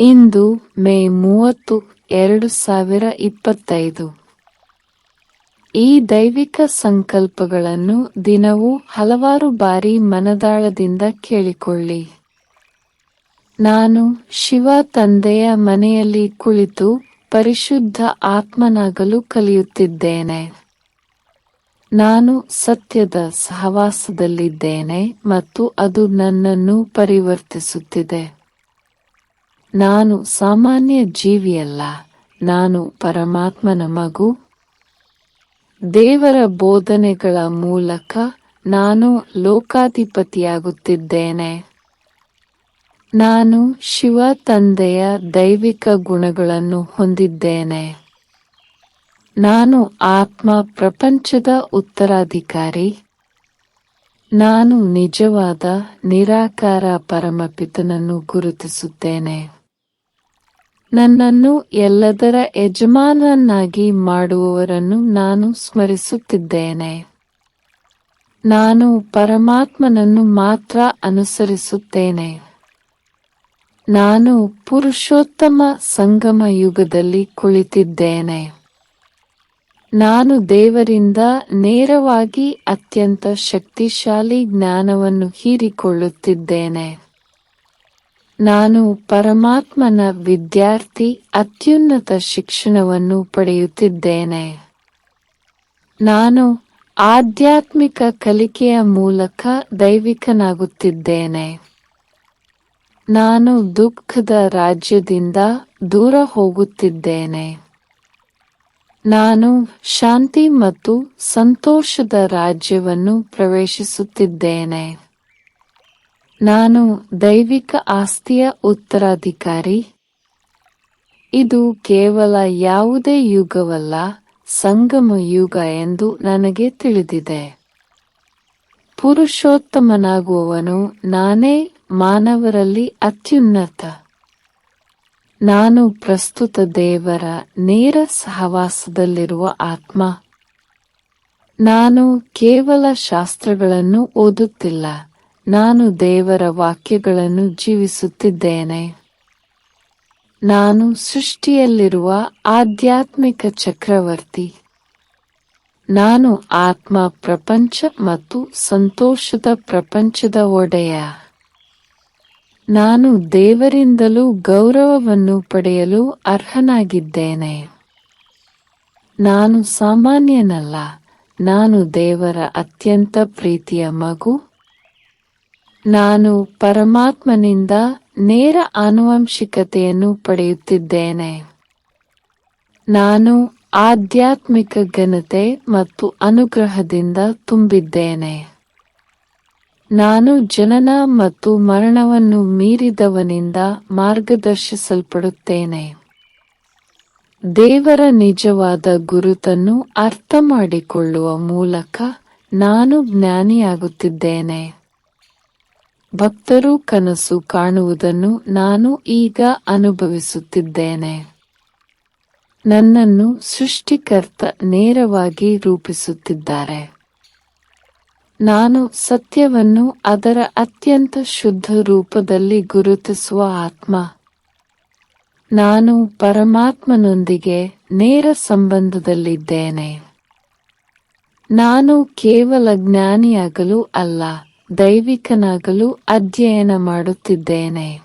ಇಂದು ಮೇ ಮೂವತ್ತು ಎರಡು ಸಾವಿರ ಇಪ್ಪತ್ತೈದು. ಈ ದೈವಿಕ ಸಂಕಲ್ಪಗಳನ್ನು ದಿನವೂ ಹಲವಾರು ಬಾರಿ ಮನದಾಳದಿಂದ ಕೇಳಿಕೊಳ್ಳಿ. ನಾನು ಶಿವ ತಂದೆಯ ಮನೆಯಲ್ಲಿ ಕುಳಿತು ಪರಿಶುದ್ಧ ಆತ್ಮನಾಗಲು ಕಲಿಯುತ್ತಿದ್ದೇನೆ. ನಾನು ಸತ್ಯದ ಸಹವಾಸದಲ್ಲಿದ್ದೇನೆ ಮತ್ತು ಅದು ನನ್ನನ್ನು ಪರಿವರ್ತಿಸುತ್ತಿದೆ. ನಾನು ಸಾಮಾನ್ಯ ಜೀವಿಯಲ್ಲ, ನಾನು ಪರಮಾತ್ಮನ ಮಗು. ದೇವರ ಬೋಧನೆಗಳ ಮೂಲಕ ನಾನು ಲೋಕಾಧಿಪತಿಯಾಗುತ್ತಿದ್ದೇನೆ. ನಾನು ಶಿವ ತಂದೆಯ ದೈವಿಕ ಗುಣಗಳನ್ನು ಹೊಂದಿದ್ದೇನೆ. ನಾನು ಆತ್ಮ ಪ್ರಪಂಚದ ಉತ್ತರಾಧಿಕಾರಿ. ನಾನು ನಿಜವಾದ ನಿರಾಕಾರ ಪರಮಪಿತನನ್ನು ಗುರುತಿಸುತ್ತೇನೆ. ನನ್ನನ್ನು ಎಲ್ಲದರ ಯಜಮಾನನ್ನಾಗಿ ಮಾಡುವವರನ್ನು ನಾನು ಸ್ಮರಿಸುತ್ತಿದ್ದೇನೆ. ನಾನು ಪರಮಾತ್ಮನನ್ನು ಮಾತ್ರ ಅನುಸರಿಸುತ್ತೇನೆ. ನಾನು ಪುರುಷೋತ್ತಮ ಸಂಗಮ ಯುಗದಲ್ಲಿ ಕುಳಿತಿದ್ದೇನೆ. ನಾನು ದೇವರಿಂದ ನೇರವಾಗಿ ಅತ್ಯಂತ ಶಕ್ತಿಶಾಲಿ ಜ್ಞಾನವನ್ನು ಹೀರಿಕೊಳ್ಳುತ್ತಿದ್ದೇನೆ. ನಾನು ಪರಮಾತ್ಮನ ವಿದ್ಯಾರ್ಥಿ ಅತ್ಯುನ್ನತ ಶಿಕ್ಷಣವನ್ನು ಪಡೆಯುತ್ತಿದ್ದೇನೆ. ನಾನು ಆಧ್ಯಾತ್ಮಿಕ ಕಲಿಕೆಯ ಮೂಲಕ ದೈವಿಕನಾಗುತ್ತಿದ್ದೇನೆ. ನಾನು ದುಃಖದ ರಾಜ್ಯದಿಂದ ದೂರ ಹೋಗುತ್ತಿದ್ದೇನೆ. ನಾನು ಶಾಂತಿ ಮತ್ತು ಸಂತೋಷದ ರಾಜ್ಯವನ್ನು ಪ್ರವೇಶಿಸುತ್ತಿದ್ದೇನೆ. ನಾನು ದೈವಿಕ ಆಸ್ತಿಯ ಉತ್ತರಾಧಿಕಾರಿ. ಇದು ಕೇವಲ ಯಾವುದೇ ಯುಗವಲ್ಲ, ಸಂಗಮ ಯುಗ ಎಂದು ನನಗೆ ತಿಳಿದಿದೆ. ಪುರುಷೋತ್ತಮನಾಗುವವನು ನಾನೇ ಮಾನವರಲ್ಲಿ ಅತ್ಯುನ್ನತ. ನಾನು ಪ್ರಸ್ತುತ ದೇವರ ನೇರ ಸಹವಾಸದಲ್ಲಿರುವ ಆತ್ಮ. ನಾನು ಕೇವಲ ಶಾಸ್ತ್ರಗಳನ್ನು ಓದುತ್ತಿಲ್ಲ. ನಾನು ದೇವರ ವಾಕ್ಯಗಳನ್ನು ಜೀವಿಸುತ್ತಿದ್ದೇನೆ. ನಾನು ಸೃಷ್ಟಿಯಲ್ಲಿರುವ ಆಧ್ಯಾತ್ಮಿಕ ಚಕ್ರವರ್ತಿ. ನಾನು ಆತ್ಮ ಪ್ರಪಂಚ ಮತ್ತು ಸಂತೋಷದ ಪ್ರಪಂಚದ ಒಡೆಯ. ನಾನು ದೇವರಿಂದಲೂ ಗೌರವವನ್ನು ಪಡೆಯಲು ಅರ್ಹನಾಗಿದ್ದೇನೆ. ನಾನು ಸಾಮಾನ್ಯನಲ್ಲ, ನಾನು ದೇವರ ಅತ್ಯಂತ ಪ್ರೀತಿಯ ಮಗು ನಾನು ಪರಮಾತ್ಮನಿಂದ ನೇರ ಆನುವಂಶಿಕತೆಯನ್ನು ಪಡೆಯುತ್ತಿದ್ದೇನೆ. ನಾನು ಆಧ್ಯಾತ್ಮಿಕ ಘನತೆ ಮತ್ತು ಅನುಗ್ರಹದಿಂದ ತುಂಬಿದ್ದೇನೆ. ನಾನು ಜನನ ಮತ್ತು ಮರಣವನ್ನು ಮೀರಿದವನಿಂದ ಮಾರ್ಗದರ್ಶಿಸಲ್ಪಡುತ್ತೇನೆ. ದೇವರ ನಿಜವಾದ ಗುರುತನ್ನು ಅರ್ಥ ಮಾಡಿಕೊಳ್ಳುವ ಮೂಲಕ ನಾನು ಜ್ಞಾನಿಯಾಗುತ್ತಿದ್ದೇನೆ. ಭಕ್ತರು ಕನಸು ಕಾಣುವುದನ್ನು ನಾನು ಈಗ ಅನುಭವಿಸುತ್ತಿದ್ದೇನೆ. ನನ್ನನ್ನು ಸೃಷ್ಟಿಕರ್ತ ನೇರವಾಗಿ ರೂಪಿಸುತ್ತಿದ್ದಾರೆ. ನಾನು ಸತ್ಯವನ್ನು ಅದರ ಅತ್ಯಂತ ಶುದ್ಧ ರೂಪದಲ್ಲಿ ಗುರುತಿಸುವ ಆತ್ಮ. ನಾನು ಪರಮಾತ್ಮನೊಂದಿಗೆ ನೇರ ಸಂಬಂಧದಲ್ಲಿದ್ದೇನೆ. ನಾನು ಕೇವಲ ಜ್ಞಾನಿಯಾಗಲು ಅಲ್ಲ. ದೈವಿಕನಾಗಲು ಅಧ್ಯಯನ ಮಾಡುತ್ತಿದ್ದೇನೆ.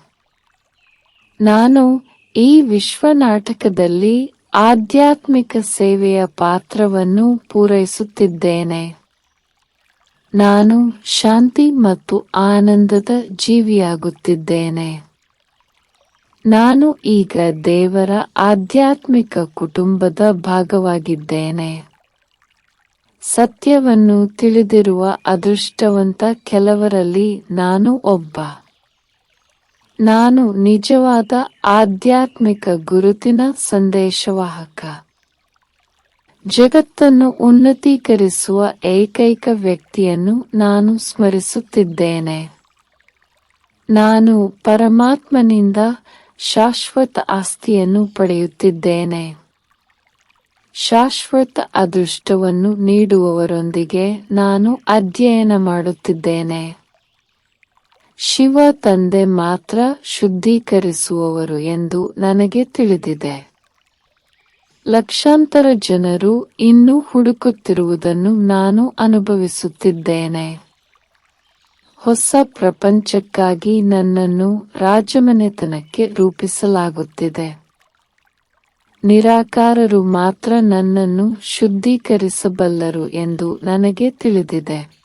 ನಾನು ಈ ವಿಶ್ವ ನಾಟಕದಲ್ಲಿ ಆಧ್ಯಾತ್ಮಿಕ ಸೇವೆಯ ಪಾತ್ರವನ್ನು ಪೂರೈಸುತ್ತಿದ್ದೇನೆ. ನಾನು ಶಾಂತಿ ಮತ್ತು ಆನಂದದ ಜೀವಿಯಾಗುತ್ತಿದ್ದೇನೆ. ನಾನು ಈಗ ದೇವರ ಆಧ್ಯಾತ್ಮಿಕ ಕುಟುಂಬದ ಭಾಗವಾಗಿದ್ದೇನೆ. ಸತ್ಯವನ್ನು ತಿಳಿದಿರುವ ಅದೃಷ್ಟವಂತ ಕೆಲವರಲ್ಲಿ ನಾನು ಒಬ್ಬ. ನಾನು ನಿಜವಾದ ಆಧ್ಯಾತ್ಮಿಕ ಗುರುತಿನ ಸಂದೇಶವಾಹಕ. ಜಗತ್ತನ್ನು ಉನ್ನತೀಕರಿಸುವ ಏಕೈಕ ವ್ಯಕ್ತಿಯನ್ನು ನಾನು ಸ್ಮರಿಸುತ್ತಿದ್ದೇನೆ. ನಾನು ಪರಮಾತ್ಮನಿಂದ ಶಾಶ್ವತ ಆಸ್ತಿಯನ್ನು ಪಡೆಯುತ್ತಿದ್ದೇನೆ. ಶಾಶ್ವತ ಅದೃಷ್ಟವನ್ನು ನೀಡುವವರೊಂದಿಗೆ ನಾನು ಅಧ್ಯಯನ ಮಾಡುತ್ತಿದ್ದೇನೆ. ಶಿವ ತಂದೆ ಮಾತ್ರ ಶುದ್ಧೀಕರಿಸುವವರು ಎಂದು ನನಗೆ ತಿಳಿದಿದೆ. ಲಕ್ಷಾಂತರ ಜನರು ಇನ್ನೂ ಹುಡುಕುತ್ತಿರುವುದನ್ನು ನಾನು ಅನುಭವಿಸುತ್ತಿದ್ದೇನೆ. ಹೊಸ ಪ್ರಪಂಚಕ್ಕಾಗಿ ನನ್ನನ್ನು ರಾಜಮನೆತನಕ್ಕೆ ರೂಪಿಸಲಾಗುತ್ತಿದೆ. ನಿರಾಕಾರರು ಮಾತ್ರ ನನ್ನನ್ನು ಶುದ್ಧೀಕರಿಸಬಲ್ಲರು ಎಂದು ನನಗೆ ತಿಳಿದಿದೆ.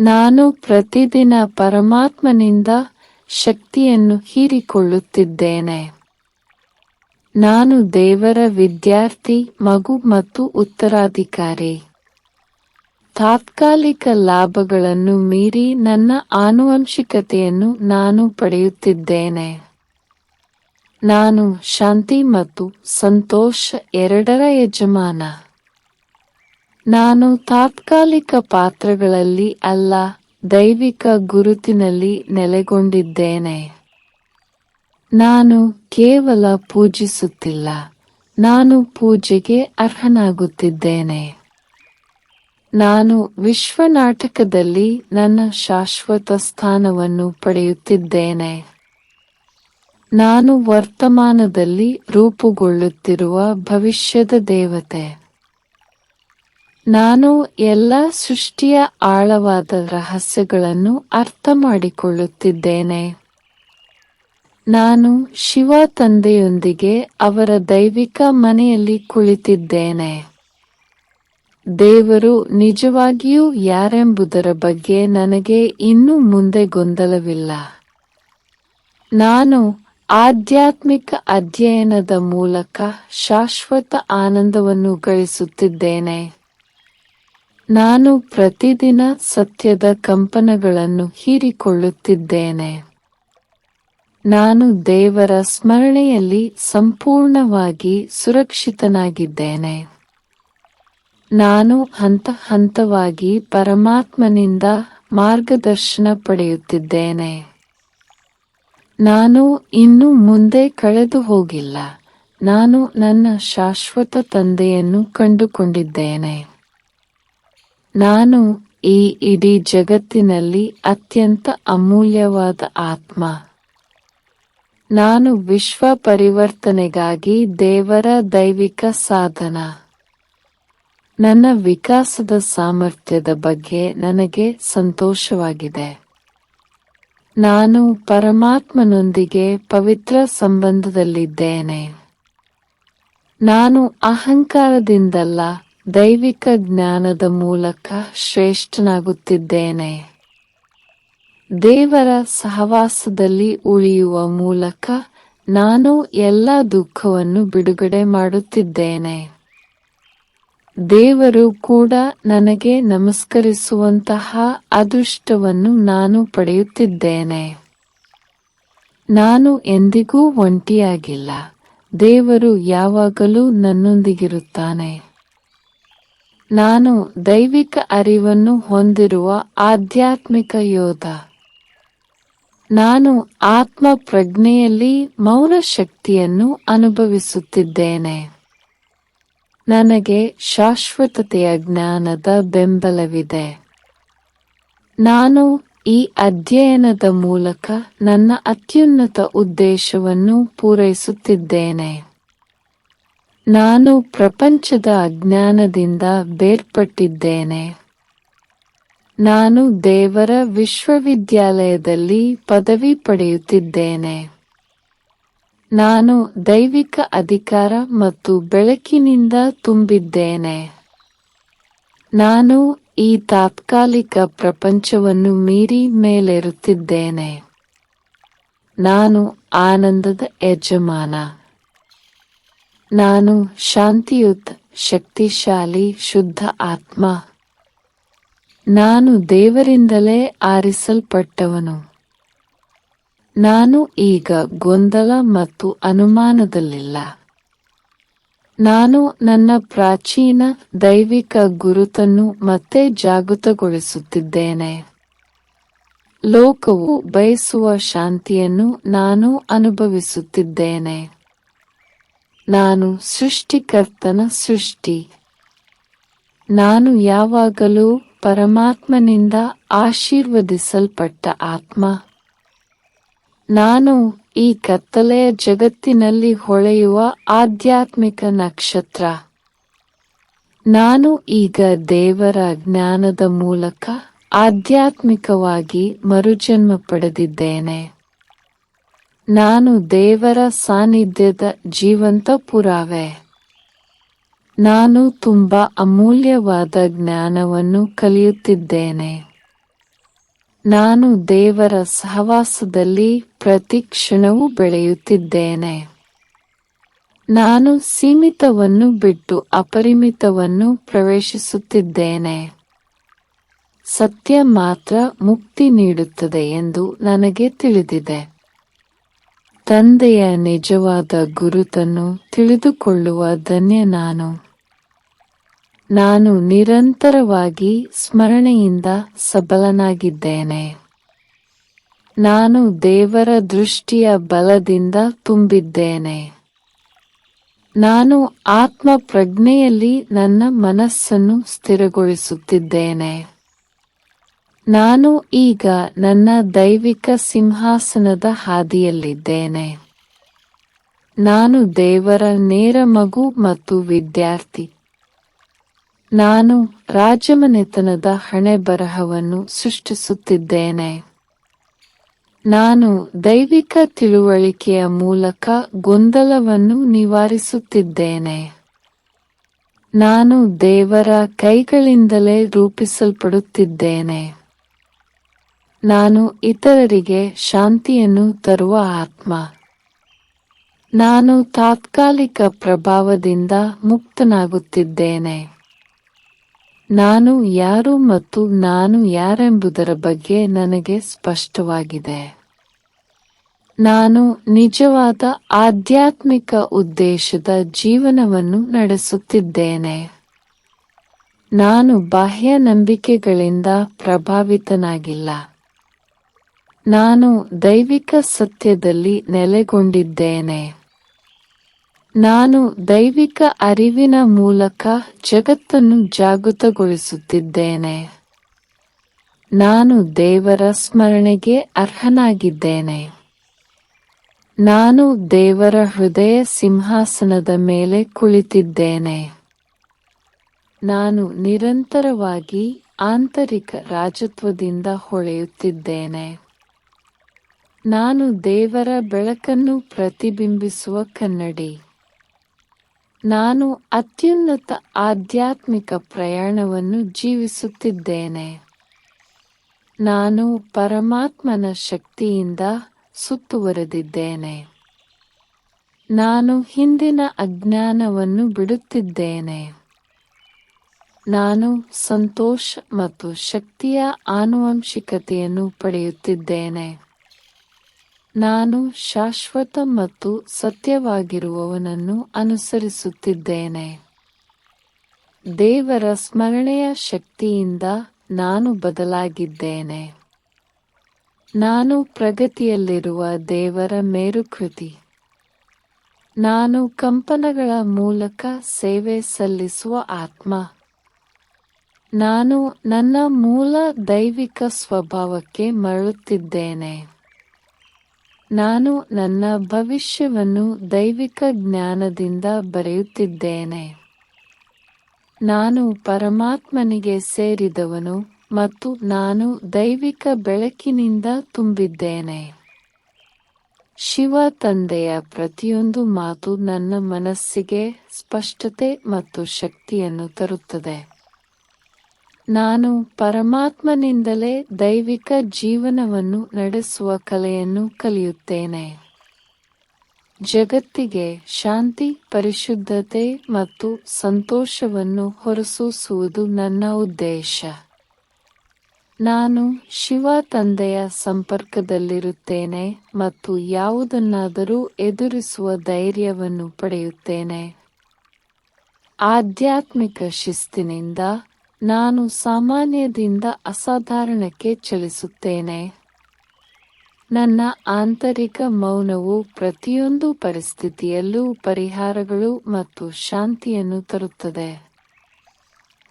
ನಾನು ಪ್ರತಿದಿನ ಪರಮಾತ್ಮನಿಂದ ಶಕ್ತಿಯನ್ನು ಹೀರಿಕೊಳ್ಳುತ್ತಿದ್ದೇನೆ. ನಾನು ದೇವರ ವಿದ್ಯಾರ್ಥಿ, ಮಗು ಮತ್ತು ಉತ್ತರಾಧಿಕಾರಿ. ತಾತ್ಕಾಲಿಕ ಲಾಭಗಳನ್ನು ಮೀರಿ ನನ್ನ ಆನುವಂಶಿಕತೆಯನ್ನು ನಾನು ಪಡೆಯುತ್ತಿದ್ದೇನೆ. ನಾನು ಶಾಂತಿ ಮತ್ತು ಸಂತೋಷ ಎರಡರ ಯಜಮಾನ. ನಾನು ತಾತ್ಕಾಲಿಕ ಪಾತ್ರಗಳಲ್ಲಿ ಅಲ್ಲ, ದೈವಿಕ ಗುರುತಿನಲ್ಲಿ ನೆಲೆಗೊಂಡಿದ್ದೇನೆ. ನಾನು ಕೇವಲ ಪೂಜಿಸುತ್ತಿಲ್ಲ, ನಾನು ಪೂಜೆಗೆ ಅರ್ಹನಾಗುತ್ತಿದ್ದೇನೆ. ನಾನು ವಿಶ್ವನಾಟಕದಲ್ಲಿ ನನ್ನ ಶಾಶ್ವತ ಸ್ಥಾನವನ್ನು ಪಡೆಯುತ್ತಿದ್ದೇನೆ. ನಾನು ವರ್ತಮಾನದಲ್ಲಿ ರೂಪುಗೊಳ್ಳುತ್ತಿರುವ ಭವಿಷ್ಯದ ದೇವತೆ. ನಾನು ಎಲ್ಲ ಸೃಷ್ಟಿಯ ಆಳವಾದ ರಹಸ್ಯಗಳನ್ನು ಅರ್ಥ ಮಾಡಿಕೊಳ್ಳುತ್ತಿದ್ದೇನೆ ನಾನು ಶಿವ ತಂದೆಯೊಂದಿಗೆ ಅವರ ದೈವಿಕ ಮನೆಯಲ್ಲಿ ಕುಳಿತಿದ್ದೇನೆ. ದೇವರು ನಿಜವಾಗಿಯೂ ಯಾರೆಂಬುದರ ಬಗ್ಗೆ ನನಗೆ ಇನ್ನು ಮುಂದೆ ಗೊಂದಲವಿಲ್ಲ. ನಾನು ಆಧ್ಯಾತ್ಮಿಕ ಅಧ್ಯಯನದ ಮೂಲಕ ಶಾಶ್ವತ ಆನಂದವನ್ನು ಗಳಿಸುತ್ತಿದ್ದೇನೆ. ನಾನು ಪ್ರತಿದಿನ ಸತ್ಯದ ಕಂಪನಗಳನ್ನು ಹೀರಿಕೊಳ್ಳುತ್ತಿದ್ದೇನೆ. ನಾನು ದೇವರ ಸ್ಮರಣೆಯಲ್ಲಿ ಸಂಪೂರ್ಣವಾಗಿ ಸುರಕ್ಷಿತನಾಗಿದ್ದೇನೆ. ನಾನು ಹಂತ ಹಂತವಾಗಿ ಪರಮಾತ್ಮನಿಂದ ಮಾರ್ಗದರ್ಶನ ಪಡೆಯುತ್ತಿದ್ದೇನೆ. ನಾನು ಇನ್ನು ಮುಂದೆ ಕಳೆದು ಹೋಗಿಲ್ಲ. ನಾನು ನನ್ನ ಶಾಶ್ವತ ತಂದೆಯನ್ನು ಕಂಡುಕೊಂಡಿದ್ದೇನೆ. ನಾನು ಈ ಇಡೀ ಜಗತ್ತಿನಲ್ಲಿ ಅತ್ಯಂತ ಅಮೂಲ್ಯವಾದ ಆತ್ಮ. ನಾನು ವಿಶ್ವ ಪರಿವರ್ತನೆಗಾಗಿ ದೇವರ ದೈವಿಕ ಸಾಧನ. ನನ್ನ ವಿಕಾಸದ ಸಾಮರ್ಥ್ಯದ ಬಗ್ಗೆ ನನಗೆ ಸಂತೋಷವಾಗಿದೆ. ನಾನು ಪರಮಾತ್ಮನೊಂದಿಗೆ ಪವಿತ್ರ ಸಂಬಂಧದಲ್ಲಿದ್ದೇನೆ. ನಾನು ಅಹಂಕಾರದಿಂದಲ್ಲ ದೈವಿಕ ಜ್ಞಾನದ ಮೂಲಕ ಶ್ರೇಷ್ಠನಾಗುತ್ತಿದ್ದೇನೆ. ದೇವರ ಸಹವಾಸದಲ್ಲಿ ಉಳಿಯುವ ಮೂಲಕ ನಾನು ಎಲ್ಲ ದುಃಖವನ್ನು ಬಿಡುಗಡೆ ಮಾಡುತ್ತಿದ್ದೇನೆ. ದೇವರು ಕೂಡ ನನಗೆ ನಮಸ್ಕರಿಸುವಂತಹ ಅದೃಷ್ಟವನ್ನು ನಾನು ಪಡೆಯುತ್ತಿದ್ದೇನೆ. ನಾನು ಎಂದಿಗೂ ಒಂಟಿಯಾಗಿಲ್ಲ. ದೇವರು ಯಾವಾಗಲೂ ನನ್ನೊಂದಿಗಿರುತ್ತಾನೆ. ನಾನು ದೈವಿಕ ಅರಿವನ್ನು ಹೊಂದಿರುವ ಆಧ್ಯಾತ್ಮಿಕ ಯೋಧ. ನಾನು ಆತ್ಮ ಪ್ರಜ್ಞೆಯಲ್ಲಿ ಮೌನ ಶಕ್ತಿಯನ್ನು ಅನುಭವಿಸುತ್ತಿದ್ದೇನೆ. ನನಗೆ ಶಾಶ್ವತತೆಯ ಜ್ಞಾನದ ಬೆಂಬಲವಿದೆ. ನಾನು ಈ ಅಧ್ಯಯನದ ಮೂಲಕ ನನ್ನ ಅತ್ಯುನ್ನತ ಉದ್ದೇಶವನ್ನು ಪೂರೈಸುತ್ತಿದ್ದೇನೆ. ನಾನು ಪ್ರಪಂಚದ ಅಜ್ಞಾನದಿಂದ ಬೇರ್ಪಟ್ಟಿದ್ದೇನೆ. ನಾನು ದೇವರ ವಿಶ್ವವಿದ್ಯಾಲಯದಲ್ಲಿ ಪದವಿ ಪಡೆಯುತ್ತಿದ್ದೇನೆ. ನಾನು ದೈವಿಕ ಅಧಿಕಾರ ಮತ್ತು ಬೆಳಕಿನಿಂದ ತುಂಬಿದ್ದೇನೆ. ನಾನು ಈ ತಾತ್ಕಾಲಿಕ ಪ್ರಪಂಚವನ್ನು ಮೀರಿ ಮೇಲೇರುತ್ತಿದ್ದೇನೆ. ನಾನು ಆನಂದದ ಯಜಮಾನ. ನಾನು ಶಾಂತಿಯುತ, ಶಕ್ತಿಶಾಲಿ, ಶುದ್ಧ ಆತ್ಮ. ನಾನು ದೇವರಿಂದಲೇ ಆರಿಸಲ್ಪಟ್ಟವನು. ನಾನು ಈಗ ಗೊಂದಲ ಮತ್ತು ಅನುಮಾನದಲ್ಲಿಲ್ಲ. ನಾನು ನನ್ನ ಪ್ರಾಚೀನ ದೈವಿಕ ಗುರುತನ್ನು ಮತ್ತೆ ಜಾಗೃತಗೊಳಿಸುತ್ತಿದ್ದೇನೆ. ಲೋಕವು ಬಯಸುವ ಶಾಂತಿಯನ್ನು ನಾನು ಅನುಭವಿಸುತ್ತಿದ್ದೇನೆ. ನಾನು ಸೃಷ್ಟಿಕರ್ತನ ಸೃಷ್ಟಿ. ನಾನು ಯಾವಾಗಲೂ ಪರಮಾತ್ಮನಿಂದ ಆಶೀರ್ವದಿಸಲ್ಪಟ್ಟ ಆತ್ಮ. ನಾನು ಈ ಕತ್ತಲೆಯ ಜಗತ್ತಿನಲ್ಲಿ ಹೊಳೆಯುವ ಆಧ್ಯಾತ್ಮಿಕ ನಕ್ಷತ್ರ. ನಾನು ಈಗ ದೇವರ ಜ್ಞಾನದ ಮೂಲಕ ಆಧ್ಯಾತ್ಮಿಕವಾಗಿ ಮರುಜನ್ಮ ಪಡೆದಿದ್ದೇನೆ. ನಾನು ದೇವರ ಸಾನ್ನಿಧ್ಯದ ಜೀವಂತ ಪುರಾವೆ. ನಾನು ತುಂಬಾ ಅಮೂಲ್ಯವಾದ ಜ್ಞಾನವನ್ನು ಕಲಿಯುತ್ತಿದ್ದೇನೆ. ನಾನು ದೇವರ ಸಹವಾಸದಲ್ಲಿ ಪ್ರತಿ ಕ್ಷಣವೂ ಬೆಳೆಯುತ್ತಿದ್ದೇನೆ. ನಾನು ಸೀಮಿತವನ್ನು ಬಿಟ್ಟು ಅಪರಿಮಿತವನ್ನು ಪ್ರವೇಶಿಸುತ್ತಿದ್ದೇನೆ. ಸತ್ಯ ಮಾತ್ರ ಮುಕ್ತಿ ನೀಡುತ್ತದೆ ಎಂದು ನನಗೆ ತಿಳಿದಿದೆ. ತಂದೆಯ ನಿಜವಾದ ಗುರುತನ್ನು ತಿಳಿದುಕೊಳ್ಳುವ ಧನ್ಯ ನಾನು. ನಾನು ನಿರಂತರವಾಗಿ ಸ್ಮರಣೆಯಿಂದ ಸಬಲನಾಗಿದ್ದೇನೆ. ನಾನು ದೇವರ ದೃಷ್ಟಿಯ ಬಲದಿಂದ ತುಂಬಿದ್ದೇನೆ. ನಾನು ಆತ್ಮ ಪ್ರಜ್ಞೆಯಲ್ಲಿ ನನ್ನ ಮನಸ್ಸನ್ನು ಸ್ಥಿರಗೊಳಿಸುತ್ತಿದ್ದೇನೆ. ನಾನು ಈಗ ನನ್ನ ದೈವಿಕ ಸಿಂಹಾಸನದ ಹಾದಿಯಲ್ಲಿದ್ದೇನೆ. ನಾನು ದೇವರ ನೇರ ಮಗು ಮತ್ತು ವಿದ್ಯಾರ್ಥಿ. ನಾನು ರಾಜಮನೆತನದ ಹಣೆಬರಹವನ್ನು ಸೃಷ್ಟಿಸುತ್ತಿದ್ದೇನೆ. ನಾನು ದೈವಿಕ ತಿಳುವಳಿಕೆಯ ಮೂಲಕ ಗೊಂದಲವನ್ನು ನಿವಾರಿಸುತ್ತಿದ್ದೇನೆ. ನಾನು ದೇವರ ಕೈಗಳಿಂದಲೇ ರೂಪಿಸಲ್ಪಡುತ್ತಿದ್ದೇನೆ. ನಾನು ಇತರರಿಗೆ ಶಾಂತಿಯನ್ನು ತರುವ ಆತ್ಮ. ನಾನು ತಾತ್ಕಾಲಿಕ ಪ್ರಭಾವದಿಂದ ಮುಕ್ತನಾಗುತ್ತಿದ್ದೇನೆ. ನಾನು ಯಾರು ಮತ್ತು ನಾನು ಯಾರೆಂಬುದರ ಬಗ್ಗೆ ನನಗೆ ಸ್ಪಷ್ಟವಾಗಿದೆ. ನಾನು ನಿಜವಾದ ಆಧ್ಯಾತ್ಮಿಕ ಉದ್ದೇಶದ ಜೀವನವನ್ನು ನಡೆಸುತ್ತಿದ್ದೇನೆ. ನಾನು ಬಾಹ್ಯ ನಂಬಿಕೆಗಳಿಂದ ಪ್ರಭಾವಿತನಾಗಿಲ್ಲ. ನಾನು ದೈವಿಕ ಸತ್ಯದಲ್ಲಿ ನೆಲೆಗೊಂಡಿದ್ದೇನೆ. ನಾನು ದೈವಿಕ ಅರಿವಿನ ಮೂಲಕ ಜಗತ್ತನ್ನು ಜಾಗೃತಗೊಳಿಸುತ್ತಿದ್ದೇನೆ. ನಾನು ದೇವರ ಸ್ಮರಣೆಗೆ ಅರ್ಹನಾಗಿದ್ದೇನೆ. ನಾನು ದೇವರ ಹೃದಯ ಸಿಂಹಾಸನದ ಮೇಲೆ ಕುಳಿತಿದ್ದೇನೆ. ನಾನು ನಿರಂತರವಾಗಿ ಆಂತರಿಕ ರಾಜತ್ವದಿಂದ ಹೊಳೆಯುತ್ತಿದ್ದೇನೆ. ನಾನು ದೇವರ ಬೆಳಕನ್ನು ಪ್ರತಿಬಿಂಬಿಸುವ ಕನ್ನಡಿ. ನಾನು ಅತ್ಯುನ್ನತ ಆಧ್ಯಾತ್ಮಿಕ ಪ್ರಯಾಣವನ್ನು ಜೀವಿಸುತ್ತಿದ್ದೇನೆ. ನಾನು ಪರಮಾತ್ಮನ ಶಕ್ತಿಯಿಂದ ಸುತ್ತುವರೆದಿದ್ದೇನೆ. ನಾನು ಹಿಂದಿನ ಅಜ್ಞಾನವನ್ನು ಬಿಡುತ್ತಿದ್ದೇನೆ. ನಾನು ಸಂತೋಷ ಮತ್ತು ಶಕ್ತಿಯ ಆನುವಂಶಿಕತೆಯನ್ನು ಪಡೆಯುತ್ತಿದ್ದೇನೆ. ನಾನು ಶಾಶ್ವತ ಮತ್ತು ಸತ್ಯವಾಗಿರುವವನನ್ನು ಅನುಸರಿಸುತ್ತಿದ್ದೇನೆ. ದೇವರ ಸ್ಮರಣೆಯ ಶಕ್ತಿಯಿಂದ ನಾನು ಬದಲಾಗಿದ್ದೇನೆ. ನಾನು ಪ್ರಗತಿಯಲ್ಲಿರುವ ದೇವರ ಮೇರುಕೃತಿ. ನಾನು ಕಂಪನಗಳ ಮೂಲಕ ಸೇವೆ ಸಲ್ಲಿಸುವ ಆತ್ಮ. ನಾನು ನನ್ನ ಮೂಲ ದೈವಿಕ ಸ್ವಭಾವಕ್ಕೆ ಮರಳುತ್ತಿದ್ದೇನೆ. ನಾನು ನನ್ನ ಭವಿಷ್ಯವನ್ನು ದೈವಿಕ ಜ್ಞಾನದಿಂದ ಬರೆಯುತ್ತಿದ್ದೇನೆ. ನಾನು ಪರಮಾತ್ಮನಿಗೆ ಸೇರಿದವನು ಮತ್ತು ನಾನು ದೈವಿಕ ಬೆಳಕಿನಿಂದ ತುಂಬಿದ್ದೇನೆ. ಶಿವ ತಂದೆಯ ಪ್ರತಿಯೊಂದು ಮಾತು ನನ್ನ ಮನಸ್ಸಿಗೆ ಸ್ಪಷ್ಟತೆ ಮತ್ತು ಶಕ್ತಿಯನ್ನು ತರುತ್ತದೆ. ನಾನು ಪರಮಾತ್ಮನಿಂದಲೇ ದೈವಿಕ ಜೀವನವನ್ನು ನಡೆಸುವ ಕಲೆಯನ್ನು ಕಲಿಯುತ್ತೇನೆ. ಜಗತ್ತಿಗೆ ಶಾಂತಿ, ಪರಿಶುದ್ಧತೆ ಮತ್ತು ಸಂತೋಷವನ್ನು ಹೊರಸೂಸುವುದು ನನ್ನ ಉದ್ದೇಶ. ನಾನು ಶಿವ ತಂದೆಯ ಸಂಪರ್ಕದಲ್ಲಿರುತ್ತೇನೆ ಮತ್ತು ಯಾವುದನ್ನಾದರೂ ಎದುರಿಸುವ ಧೈರ್ಯವನ್ನು ಪಡೆಯುತ್ತೇನೆ. ಆಧ್ಯಾತ್ಮಿಕ ಶಿಸ್ತಿನಿಂದ ನಾನು ಸಾಮಾನ್ಯದಿಂದ ಅಸಾಧಾರಣಕ್ಕೆ ಚಲಿಸುತ್ತೇನೆ. ನನ್ನ ಆಂತರಿಕ ಮೌನವು ಪ್ರತಿಯೊಂದು ಪರಿಸ್ಥಿತಿಯಲ್ಲೂ ಪರಿಹಾರಗಳು ಮತ್ತು ಶಾಂತಿಯನ್ನು ತರುತ್ತದೆ.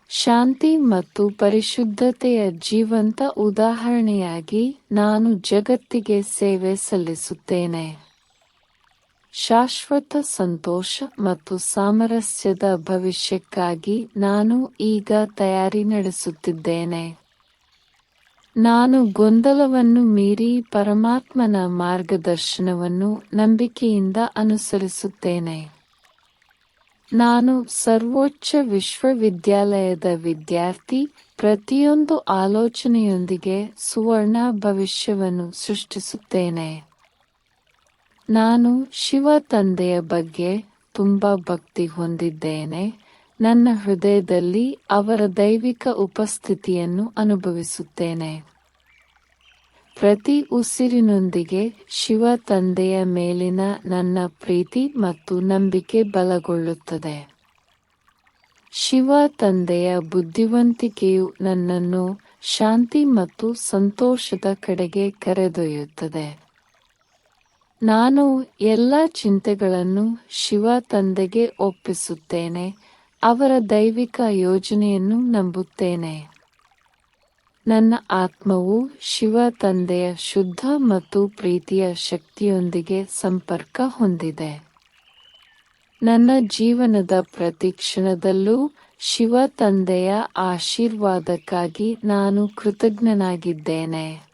ಶಾಂತಿ ಮತ್ತು ಪರಿಶುದ್ಧತೆಯ ಜೀವಂತ ಉದಾಹರಣೆಯಾಗಿ ನಾನು ಜಗತ್ತಿಗೆ ಸೇವೆ ಸಲ್ಲಿಸುತ್ತೇನೆ. ಶಾಶ್ವತ ಸಂತೋಷ ಮತ್ತು ಸಾಮರಸ್ಯದ ಭವಿಷ್ಯಕ್ಕಾಗಿ ನಾನು ಈಗ ತಯಾರಿ ನಡೆಸುತ್ತಿದ್ದೇನೆ. ನಾನು ಗೊಂದಲವನ್ನು ಮೀರಿ ಪರಮಾತ್ಮನ ಮಾರ್ಗದರ್ಶನವನ್ನು ನಂಬಿಕೆಯಿಂದ ಅನುಸರಿಸುತ್ತೇನೆ. ನಾನು ಸರ್ವೋಚ್ಚ ವಿಶ್ವವಿದ್ಯಾಲಯದ ವಿದ್ಯಾರ್ಥಿ, ಪ್ರತಿಯೊಂದು ಆಲೋಚನೆಯೊಂದಿಗೆ ಸುವರ್ಣ ಭವಿಷ್ಯವನ್ನು ಸೃಷ್ಟಿಸುತ್ತೇನೆ. ನಾನು ಶಿವ ತಂದೆಯ ಬಗ್ಗೆ ತುಂಬ ಭಕ್ತಿ ಹೊಂದಿದ್ದೇನೆ. ನನ್ನ ಹೃದಯದಲ್ಲಿ ಅವರ ದೈವಿಕ ಉಪಸ್ಥಿತಿಯನ್ನು ಅನುಭವಿಸುತ್ತೇನೆ. ಪ್ರತಿ ಉಸಿರಿನೊಂದಿಗೆ ಶಿವ ತಂದೆಯ ಮೇಲಿನ ನನ್ನ ಪ್ರೀತಿ ಮತ್ತು ನಂಬಿಕೆ ಬಲಗೊಳ್ಳುತ್ತದೆ. ಶಿವ ತಂದೆಯ ಬುದ್ಧಿವಂತಿಕೆಯು ನನ್ನನ್ನು ಶಾಂತಿ ಮತ್ತು ಸಂತೋಷದ ಕಡೆಗೆ ಕರೆದೊಯ್ಯುತ್ತದೆ. ನಾನು ಎಲ್ಲ ಚಿಂತೆಗಳನ್ನು ಶಿವ ತಂದೆಗೆ ಒಪ್ಪಿಸುತ್ತೇನೆ, ಅವರ ದೈವಿಕ ಯೋಜನೆಯನ್ನು ನಂಬುತ್ತೇನೆ. ನನ್ನ ಆತ್ಮವು ಶಿವ ತಂದೆಯ ಶುದ್ಧ ಮತ್ತು ಪ್ರೀತಿಯ ಶಕ್ತಿಯೊಂದಿಗೆ ಸಂಪರ್ಕ ಹೊಂದಿದೆ. ನನ್ನ ಜೀವನದ ಪ್ರತಿ ಕ್ಷಣದಲ್ಲೂ ಶಿವ ತಂದೆಯ ಆಶೀರ್ವಾದಕ್ಕಾಗಿ ನಾನು ಕೃತಜ್ಞನಾಗಿದ್ದೇನೆ.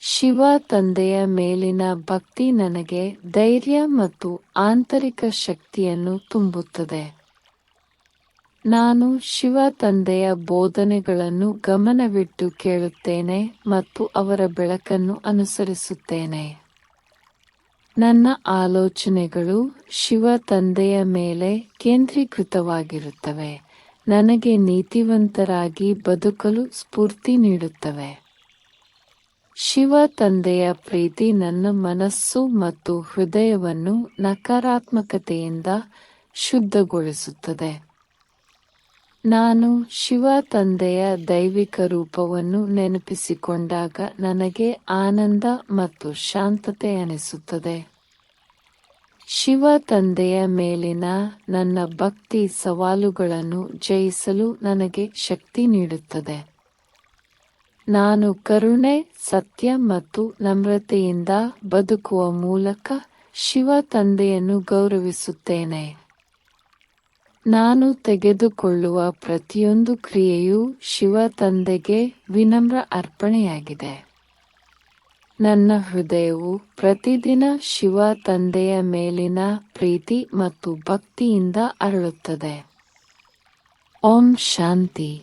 ಶಿವ ತಂದೆಯ ಮೇಲಿನ ಭಕ್ತಿ ನನಗೆ ಧೈರ್ಯ ಮತ್ತು ಆಂತರಿಕ ಶಕ್ತಿಯನ್ನು ತುಂಬುತ್ತದೆ. ನಾನು ಶಿವ ತಂದೆಯ ಬೋಧನೆಗಳನ್ನು ಗಮನವಿಟ್ಟು ಕೇಳುತ್ತೇನೆ ಮತ್ತು ಅವರ ಬೆಳಕನ್ನು ಅನುಸರಿಸುತ್ತೇನೆ. ನನ್ನ ಆಲೋಚನೆಗಳು ಶಿವ ತಂದೆಯ ಮೇಲೆ ಕೇಂದ್ರೀಕೃತವಾಗಿರುತ್ತವೆ. ನನಗೆ ನೀತಿವಂತರಾಗಿ ಬದುಕಲು ಸ್ಫೂರ್ತಿ ನೀಡುತ್ತವೆ. ಶಿವ ತಂದೆಯ ಪ್ರೀತಿ ನನ್ನ ಮನಸ್ಸು ಮತ್ತು ಹೃದಯವನ್ನು ನಕಾರಾತ್ಮಕತೆಯಿಂದ ಶುದ್ಧಗೊಳಿಸುತ್ತದೆ. ನಾನು ಶಿವ ತಂದೆಯ ದೈವಿಕ ರೂಪವನ್ನು ನೆನಪಿಸಿಕೊಂಡಾಗ ನನಗೆ ಆನಂದ ಮತ್ತು ಶಾಂತತೆ ಅನಿಸುತ್ತದೆ. ಶಿವ ತಂದೆಯ ಮೇಲಿನ ನನ್ನ ಭಕ್ತಿ ಸವಾಲುಗಳನ್ನು ಜಯಿಸಲು ನನಗೆ ಶಕ್ತಿ ನೀಡುತ್ತದೆ. ನಾನು ಕರುಣೆ, ಸತ್ಯ ಮತ್ತು ನಮ್ರತೆಯಿಂದ ಬದುಕುವ ಮೂಲಕ ಶಿವ ತಂದೆಯನ್ನು ಗೌರವಿಸುತ್ತೇನೆ. ನಾನು ತೆಗೆದುಕೊಳ್ಳುವ ಪ್ರತಿಯೊಂದು ಕ್ರಿಯೆಯೂ ಶಿವ ತಂದೆಗೆ ವಿನಮ್ರ ಅರ್ಪಣೆಯಾಗಿದೆ. ನನ್ನ ಹೃದಯವು ಪ್ರತಿದಿನ ಶಿವ ತಂದೆಯ ಮೇಲಿನ ಪ್ರೀತಿ ಮತ್ತು ಭಕ್ತಿಯಿಂದ ಅರಳುತ್ತದೆ. ಓಂ ಶಾಂತಿ.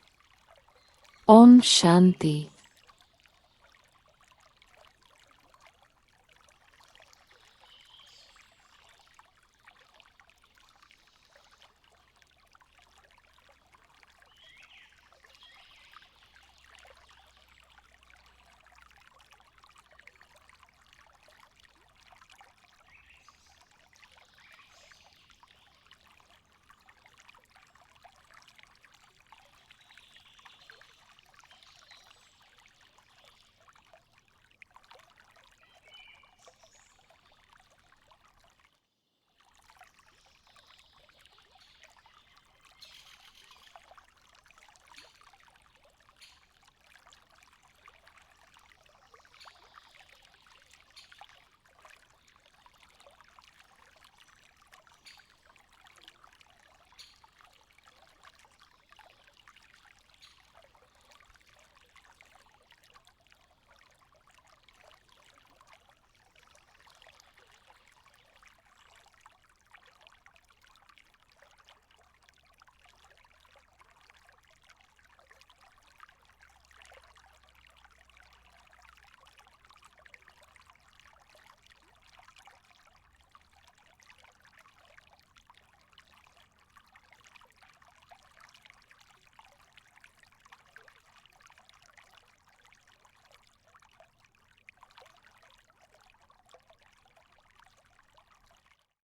ಓಂ ಶಾಂತಿ